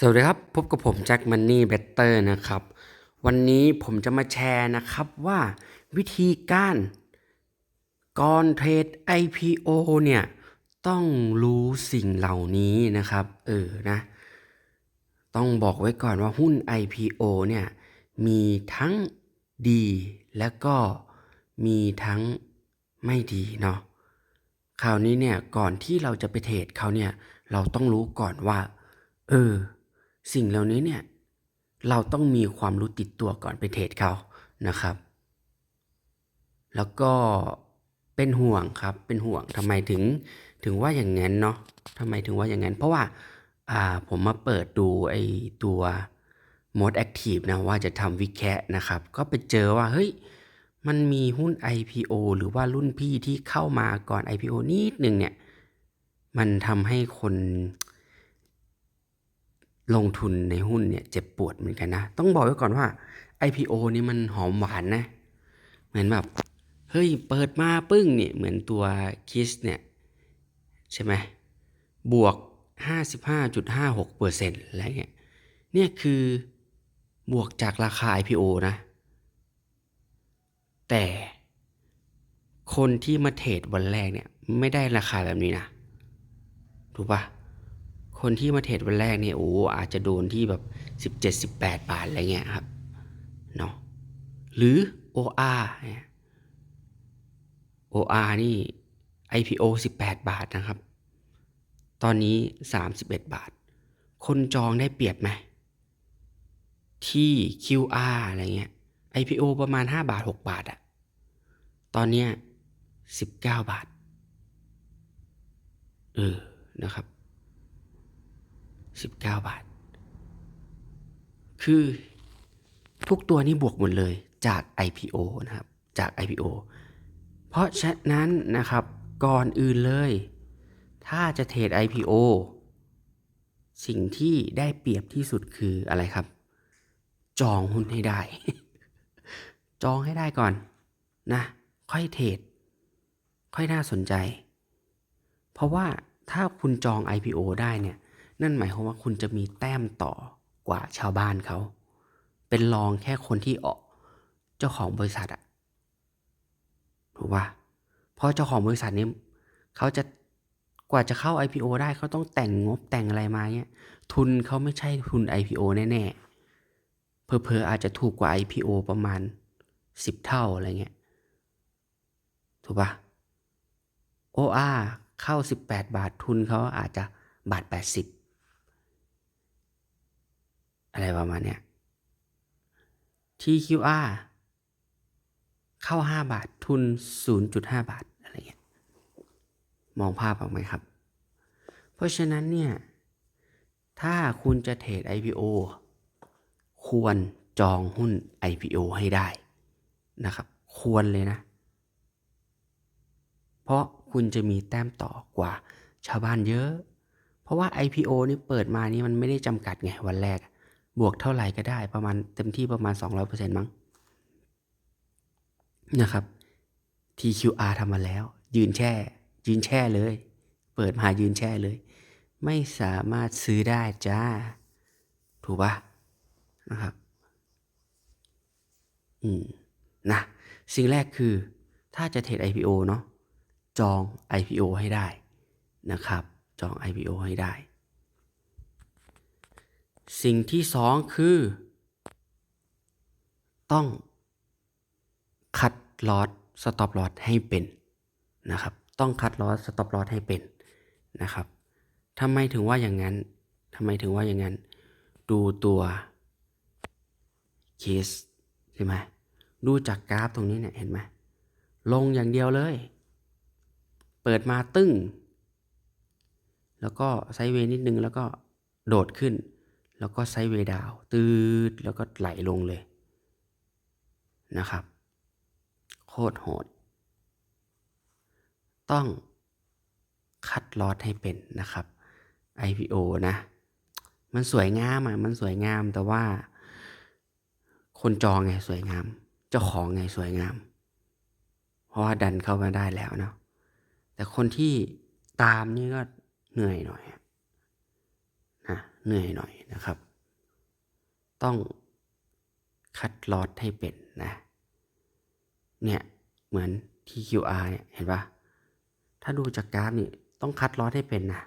สวัสดีครับ พบกับผมแจ็คมันนี่เบเตอร์นะครับ วันนี้ผมจะมาแชร์นะครับว่าวิธีการก่อนเทรด IPO เนี่ย ต้องรู้สิ่งเหล่านี้นะครับ เออนะ ต้องบอกไว้ก่อนว่าหุ้น IPO เนี่ย มีทั้งดีและก็มีทั้งไม่ดีเนาะคราวนี้เนี่ยก่อนที่เราจะไปเทรดเขาเนี่ย เราต้องรู้ก่อนว่า เออ สิ่งเหล่านี้เนี่ยเราต้องมีความรู้ติดตัวก่อนไปเทรดเขานะครับ แล้วก็เป็นห่วงครับ เป็นห่วงทำไมถึงถึงว่าอย่างนั้นเนาะทำไมถึงว่าอย่างนั้น เพราะว่าอ่าผมมาเปิดดูไอ้ตัว Mode Active นะว่าจะทำวิแคะนะครับ ก็ไปเจอว่าเฮ้ยมันมีหุ้น IPO หรือว่ารุ่นพี่ที่เข้ามาก่อน IPO นิดหนึ่งเนี่ย มันทำให้คน ลงทุนในหุ้นเนี่ยเจ็บปวดเหมือนกันนะ ต้องบอกไว้ก่อนว่า IPO นี่มันหอมหวานนะ เหมือนแบบเฮ้ยเปิดมาปึ้งเนี่ยเหมือนตัวคิสเนี่ยใช่ไหมบวก 55.56เปอร์เซ็นต์อะไรเงี้ยเนี่ยคือบวกจากราคา IPO นะ แต่คนที่มาเทรดวันแรกเนี่ยไม่ได้ราคาแบบนี้นะ ถูกปะ คนที่มาเทรดวันแรกเนี่ยโอ้อาจจะโดนที่แบบ 17 18 บาทอะไรเงี้ยครับเนาะหรือ OR เนี่ย OR นี่ IPO 18 บาทนะครับ ตอนนี้ 31 บาท คนจองได้เปรียบไหมที่ QR อะไรเงี้ย IPO ประมาณ 5 บาท 6 บาทอะตอนเนี้ย19 บาท เออ นะครับ 19 บาท คือทุกตัวนี้บวกหมดเลยจาก IPO นะครับ จาก IPO เพราะฉะนั้นนะครับก่อนอื่นเลย ถ้าจะเทรด IPO สิ่งที่ได้เปรียบที่สุดคืออะไรครับ จองหุ้นให้ได้ จองให้ได้ก่อนนะ ค่อยเทรด ค่อยน่าสนใจ เพราะว่าถ้าคุณจอง IPO ได้เนี่ย นั่นหมายความว่าคุณจะมีแต้มต่อกว่าชาวบ้านเขา เป็นรองแค่คนที่ออกเจ้าของบริษัทอะถูกปะเพราะเจ้าของบริษัทนี้เขาจะกว่าจะเข้า IPO ได้เขาต้องแต่งงบแต่งอะไรมาเนี่ยทุนเขาไม่ใช่ทุน IPO แน่ๆเพอๆอาจจะถูกกว่า IPO ประมาณ 10 เท่าอะไรเงี้ยถูกปะ OR เข้า 18 บาททุนเขาอาจจะบาท 80 อะไรประมาณเนี้ย TQR เข้า 5 บาททุน 0.5 บาท อะไรเงี้ย มองภาพออกไหมครับ เพราะฉะนั้นเนี่ย ถ้าคุณจะเทรด IPO ควรจองหุ้น IPO ให้ได้นะครับ ควรเลยนะ เพราะคุณจะมีแต้มต่อกว่าชาวบ้านเยอะ เพราะว่า IPO นี่เปิดมานี่มันไม่ได้จำกัดไงวันแรก บวกเท่าไหร่ก็ได้ประมาณเต็มที่ประมาณ 200%มั้งนะครับ TQR ทำมาแล้ว ยืนแช่ ยืนแช่เลย เปิดมายืนแช่เลย ไม่สามารถซื้อได้จ้า ถูกปะนะครับ อืม นะ สิ่งแรกคือ ถ้าจะเทรด IPO เนาะจอง IPO ให้ได้นะครับ จอง IPO ให้ได้ สิ่งที่สองคือ ต้องคัดลอตสต็อปลอตให้เป็นนะครับ ต้องคัดลอตสต็อปลอตให้เป็นนะครับทำไมถึงว่าอย่างนั้นทำไมถึงว่าอย่างนั้น ดูตัวเคสใช่ไหมดูจากกราฟตรงนี้เนี่ยเห็นไหมลงอย่างเดียวเลย เปิดมาตึ้ง แล้วก็ไซเวนิดนึงแล้วก็โดดขึ้น แล้วก็ไซด์เวดาวตืดแล้วก็ไหลลงเลยนะครับ โคตรโหด ต้องคัดลอตให้เป็นนะครับ IPO นะ มันสวยงามอะมันสวยงามแต่ว่า คนจองไงสวยงาม เจ้าของไงสวยงาม เพราะว่าดันเข้ามาได้แล้วเนาะแต่คนที่ตามนี่ก็เหนื่อยหน่อยอะเหนื่อยหน่อย นะครับ ต้องคัดลอตให้เป็นนะ เนี่ยเหมือน TQR เนี่ยเห็นปะถ้าดูจากกราฟนี่ต้องคัดลอตให้เป็นนะ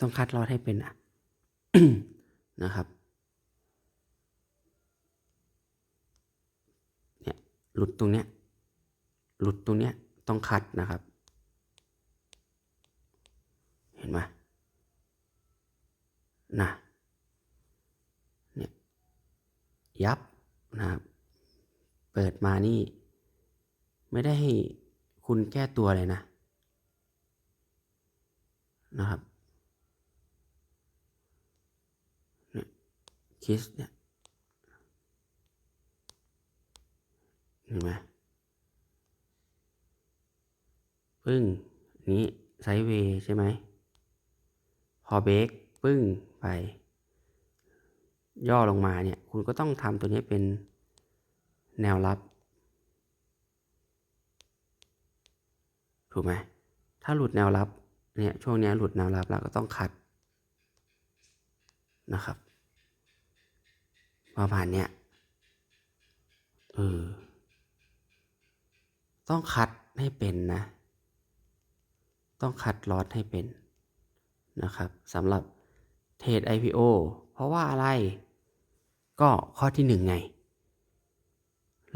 ต้องคัดลอตให้เป็นนะนะครับเนี่ยหลุดตรงเนี้ยหลุดตรงเนี้ยต้องคัดนะครับ เห็นไหม นะเนี่ยยับนะครับเปิดมานี่ ไม่ได้ให้คุณแก้ตัวเลยนะนะครับเนี่ยคิสเนี่ยเห็นไหมปึ้งนี้ไซเวย์ใช่ไหมพอเบรก ปึ้งไป ย่อลงมาเนี่ย คุณก็ต้องทำตัวนี้เป็นแนวรับ ถูกไหมถ้าหลุดแนวรับเนี่ยช่วงนี้หลุดแนวรับแล้วก็ต้องคัดนะครับประมาณเนี้ยเออต้องคัดให้เป็นนะ ต้องคัดลอตให้เป็นนะครับสำหรับ เทรด IPO เพราะว่าอะไร ก็ข้อที่หนึ่งไง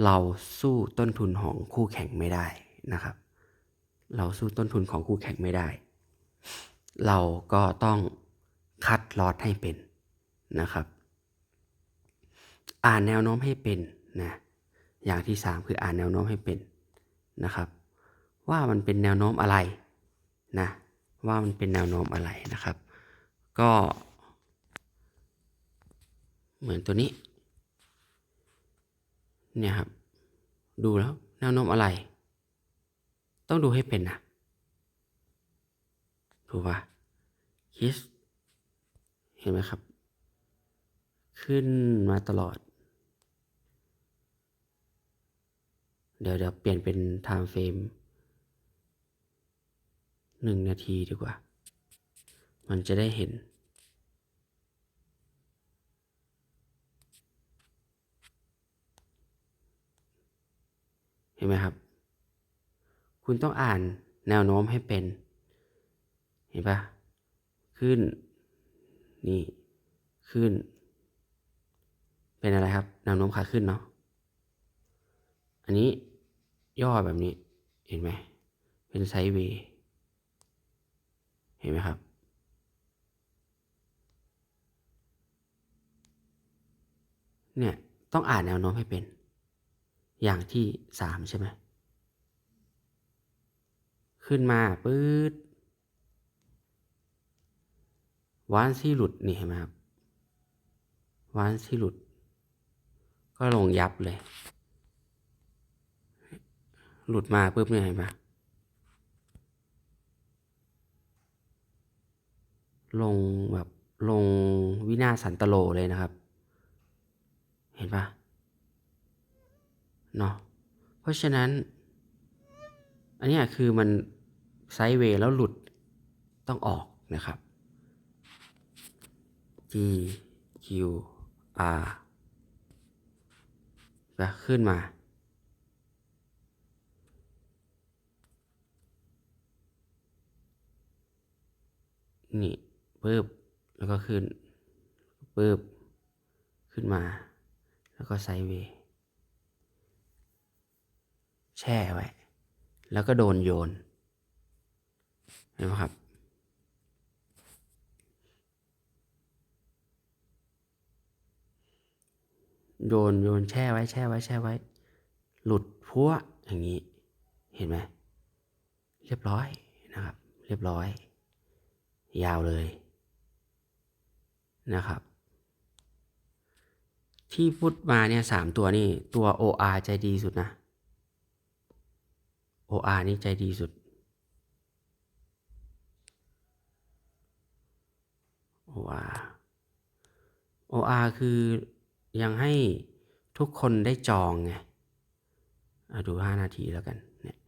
เราสู้ต้นทุนของคู่แข่งไม่ได้นะครับ เราสู้ต้นทุนของคู่แข่งไม่ได้ เราก็ต้องคัดลอตให้เป็นนะครับ อ่านแนวโน้มให้เป็นนะอย่างที่สามคืออ่านแนวโน้มให้เป็นนะครับ ว่ามันเป็นแนวโน้มอะไรนะว่ามันเป็นแนวโน้มอะไรนะครับ ก็ เหมือนตัวนี้ เนี่ยครับ ดูแล้วแนวโน้มอะไร ต้องดูให้เป็นนะถูกปะคิส เห็นไหมครับ ขึ้นมาตลอด เดี๋ยวเดี๋ยวเปลี่ยนเป็น time frame หนึ่งนาทีดีกว่า มันจะได้เห็น ห็นไหมครับ คุณต้องอ่านแนวโน้มให้เป็น เห็นปะขึ้น นี่ ขึ้น เป็นอะไรครับ แนวโน้มขาขึ้นเนาะ อันนี้ย่อแบบนี้ เห็นไหม เป็นไซด์เวย์ เห็นไหมครับเนี่ยต้องอ่านแนวโน้มให้เป็น อย่างที่สามใช่ไหมขึ้นมาปื๊ดวานที่หลุดนี่เห็นไหมครับวานที่หลุด ก็ลงยับเลย หลุดมาปุ๊บเนี่ยเห็นไหมลงแบบลงวินาสันตโลเลยนะครับ เห็นปะ เนาะเพราะฉะนั้น อันนี้คือมันไซด์เวย์แล้วหลุดต้องออกนะครับ G Q R ก็ขึ้นมา นี่ปึ๊บ แล้วก็ขึ้นปึ๊บ ขึ้นมา แล้วก็ไซด์เวย์ แช่ไว้ แล้วก็โดนโยนเห็นไหมครับ โยนโยนแช่ไว้แช่ไว้แช่ไว้ หลุดพัวอย่างนี้ เห็นไหมเรียบร้อยนะครับ เรียบร้อย ยาวเลยนะครับ ที่พูดมาเนี่ยสามตัวนี่ตัว OR ใจดีสุดนะ OR นี่ใจดีสุด OR OR คือยังให้ทุกคนได้จองไงดูห้านาทีแล้วกันเนี่ย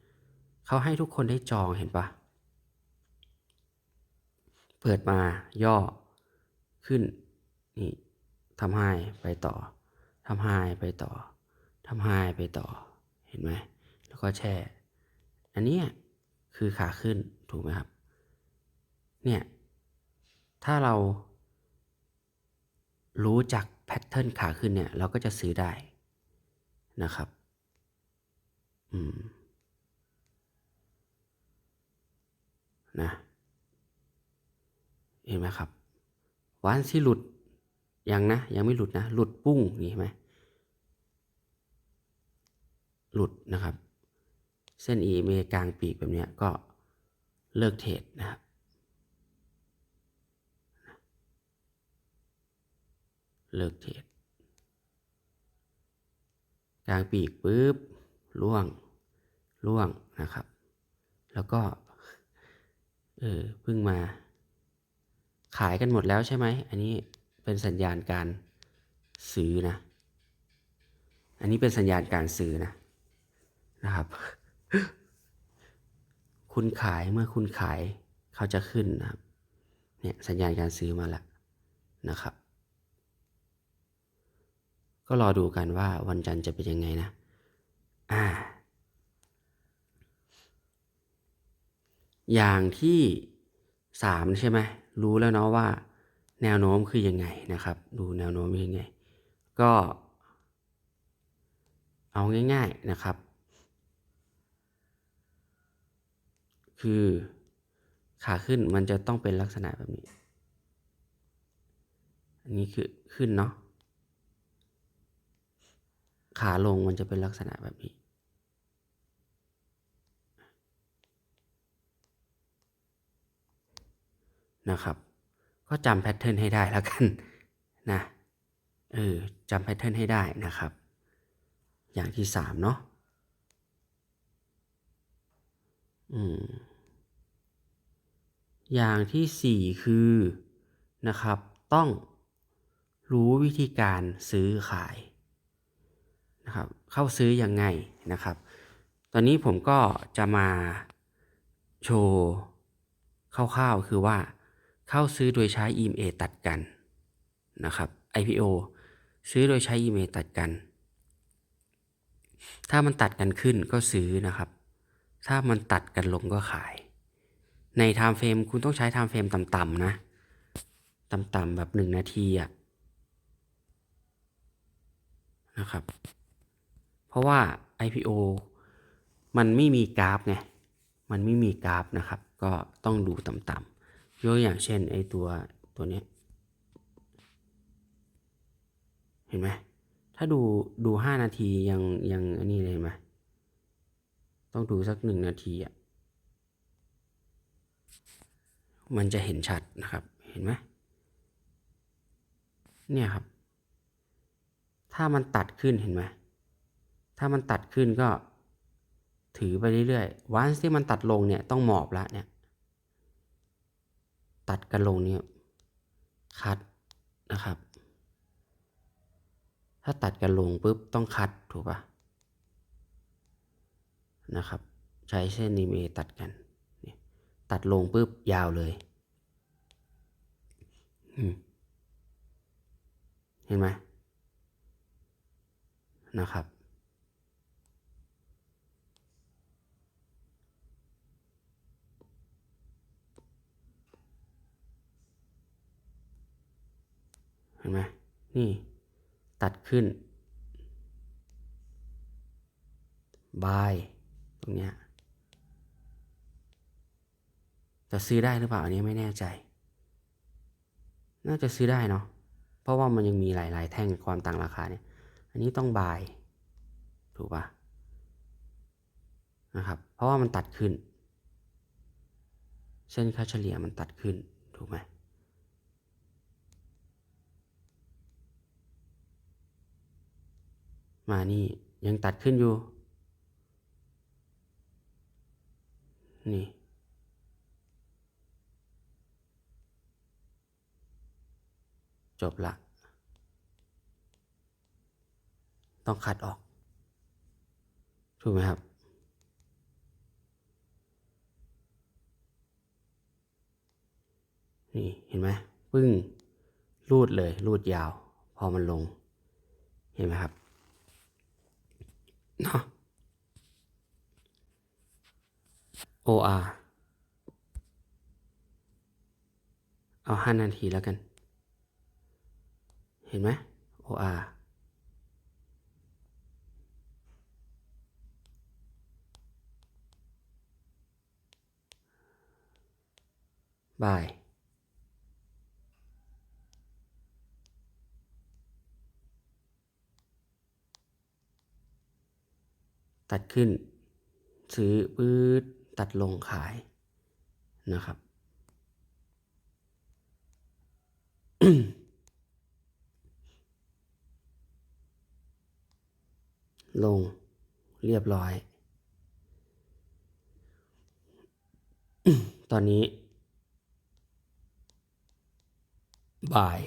เขาให้ทุกคนได้จองเห็นปะเปิดมาย่อขึ้นนี่ทำให้ไปต่อทำให้ไปต่อทำให้ไปต่อเห็นไหมแล้วก็แช่ อันนี้คือขาขึ้นถูกไหมครับ เนี่ย ถ้าเรารู้จักแพทเทิร์นขาขึ้นเนี่ย เราก็จะซื้อได้นะครับ อืม นะ เห็นไหมครับ วันที่หลุด ยังนะ ยังไม่หลุดนะ หลุดปุ้งนี่เห็นไหมหลุดนะครับ เส้น EMA กลางปีกแบบนี้ก็เลิกเทรดนะครับเลิกเทรดกลางปีกปุ๊บล่วงล่วงนะครับ แล้วก็เออเพิ่งมาขายกันหมดแล้วใช่ไหม อันนี้เป็นสัญญาณการซื้อนะ อันนี้เป็นสัญญาณการซื้อนะนะครับ คุณขายเมื่อคุณขายเขาจะขึ้นนะครับ เนี่ยสัญญาณการซื้อมาแล้วนะครับ ก็รอดูกันว่าวันจันทร์จะเป็นยังไงนะ อ่า อย่างที่สามใช่ไหมรู้แล้วเนาะว่า แนวโน้มคือยังไงนะครับ ดูแนวโน้มยังไง ก็เอาง่าย ๆนะครับ คือขาขึ้นมันจะต้องเป็นลักษณะแบบนี้ อันนี้คือขึ้นเนาะ ขาลงมันจะเป็นลักษณะแบบนี้ นะครับ ก็จำแพทเทิร์นให้ได้แล้วกันนะ เออจำแพทเทิร์นให้ได้นะครับ อย่างที่สามเนาะ อืม อย่างที่สี่คือนะครับ ต้องรู้วิธีการซื้อขายนะครับเข้าซื้อยังไงนะครับ ตอนนี้ผมก็จะมาโชว์คร่าวๆคือว่าเข้าซื้อโดยใช้ EMA ตัดกันนะครับ IPO ซื้อโดยใช้ EMA ตัดกัน ถ้ามันตัดกันขึ้นก็ซื้อนะครับ ถ้ามันตัดกันลงก็ขาย ใน time frame คุณต้องใช้ time frame ต่ำๆนะ ต่ำๆแบบหนึ่งนาทีอะนะครับ เพราะว่า IPO มันไม่มีกราฟไง มันไม่มีกราฟนะครับ ก็ต้องดูต่ำๆยกอย่างเช่นไอตัวตัวนี้ เห็นไหม ถ้าดูดูห้านาทียังยังอันนี้เลยเห็นไหมต้องดูสักหนึ่งนาทีอะ มันจะเห็นชัดนะครับเห็นไหมเนี่ยครับ ถ้ามันตัดขึ้นเห็นไหมถ้ามันตัดขึ้นก็ถือไปเรื่อยๆวันที่มันตัดลงเนี่ยต้องหมอบละเนี่ยตัดกันลงเนี่ยคัดนะครับ ถ้าตัดกันลงปุ๊บต้องคัดถูกปะนะครับ ใช้เส้นนิเมตัดกัน ตัดลงปุ๊บยาวเลยเห็นไหมนะครับ เห็นไหมนี่ตัดขึ้น บาย ตรงเนี้ย จะซื้อได้หรือเปล่าอันนี้ไม่แน่ใจ น่าจะซื้อได้เนาะเพราะว่ามันยังมีหลาย ๆ แท่งความต่างราคาเนี่ย อันนี้ต้องบาย ถูกปะนะครับ เพราะว่ามันตัดขึ้น เส้นค่าเฉลี่ยมันตัดขึ้น ถูกไหมมานี่ยังตัดขึ้นอยู่ นี่ จบละ ต้องคัดออก ถูกไหมครับ นี่ เห็นไหมปึ้ง รูดเลย รูดยาว พอมันลง เห็นไหมครับ เนาะ OR เอาห้านาทีแล้วกัน ห็นไหม OR บาย ตัดขึ้น ซื้อปื๊ดตัดลงขายนะครับ ลงเรียบร้อย ตอนนี้ บาย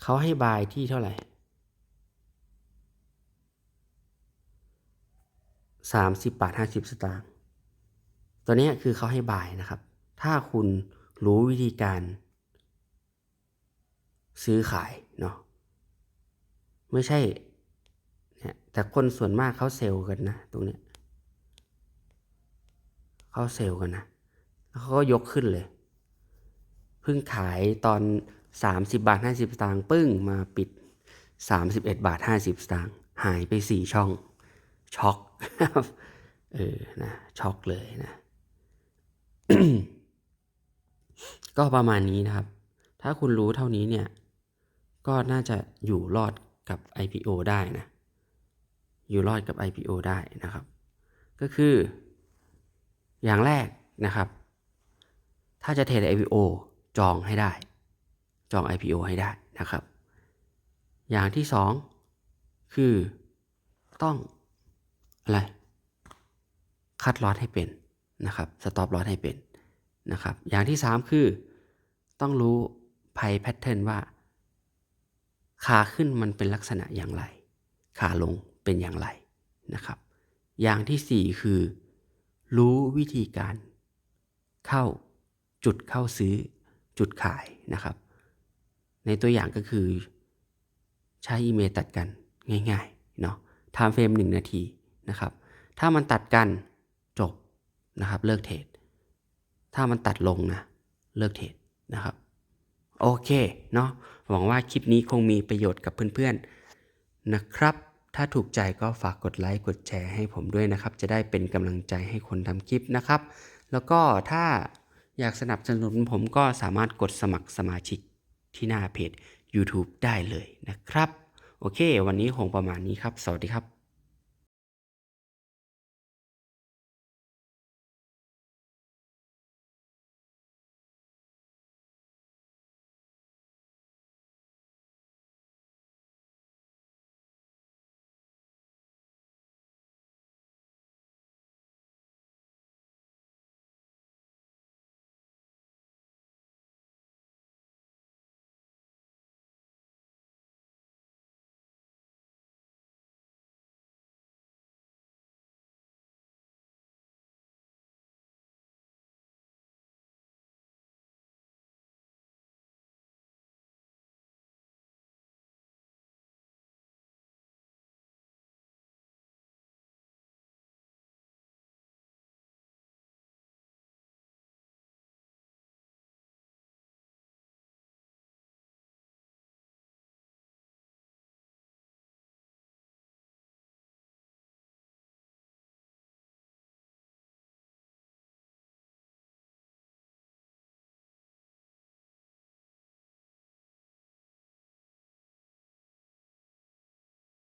เขาให้บายที่เท่าไหร่สามสิบบาทห้าสิบสตางค์ตัวนี้คือเขาให้บายนะครับ ถ้าคุณรู้วิธีการ ซื้อขายเนาะไม่ใช่ แต่คนส่วนมากเขาเซลล์กันนะ ตรงนี้เขาเซลล์กันนะแล้วเขาก็ยกขึ้นเลย เพิ่งขายตอนสามสิบาทห้าสิบสตางค์ปึ้งมาปิดสามสิบเอ็ดบาทห้าสิบสตางค์หายไปสี่ช่อง ช็อกเออนะช็อกเลยนะก็ประมาณนี้นะครับ ถ้าคุณรู้เท่านี้เนี่ย ก็น่าจะอยู่รอดกับ IPO ได้นะ อยู่รอดกับ IPO ได้นะครับ ก็คือ อย่างแรกนะครับ ถ้าจะเทรด IPO จองให้ได้ จอง IPO ให้ได้นะครับ อย่างที่สองคือต้องอะไรคัดลอตให้เป็นนะครับสต็อปลอตให้เป็นนะครับ อย่างที่สามคือ ต้องรู้ไพ่แพทเทิร์นว่า ขาขึ้นมันเป็นลักษณะอย่างไร ขาลง เป็นอย่างไรนะครับ อย่างที่สี่คือ รู้วิธีการ เข้าจุดเข้าซื้อจุดขายนะครับ ในตัวอย่างก็คือ ใช้อีเมลตัดกันง่ายๆเนาะไทม์เฟรมหนึ่งนาทีนะครับ ถ้ามันตัดกันจบนะครับ เลิกเทรดถ้ามันตัดลงนะ เลิกเทรดนะครับ โอเคเนาะหวังว่าคลิปนี้คงมีประโยชน์กับเพื่อนๆนะครับ ถ้าถูกใจก็ฝากกดไลค์กดแชร์ให้ผมด้วยนะครับ จะได้เป็นกำลังใจให้คนทำคลิปนะครับ แล้วก็ถ้าอยากสนับสนุนผมก็สามารถกดสมัครสมาชิกที่หน้าเพจ YouTube ได้เลยนะครับ โอเค วันนี้คงประมาณนี้ครับ สวัสดีครับ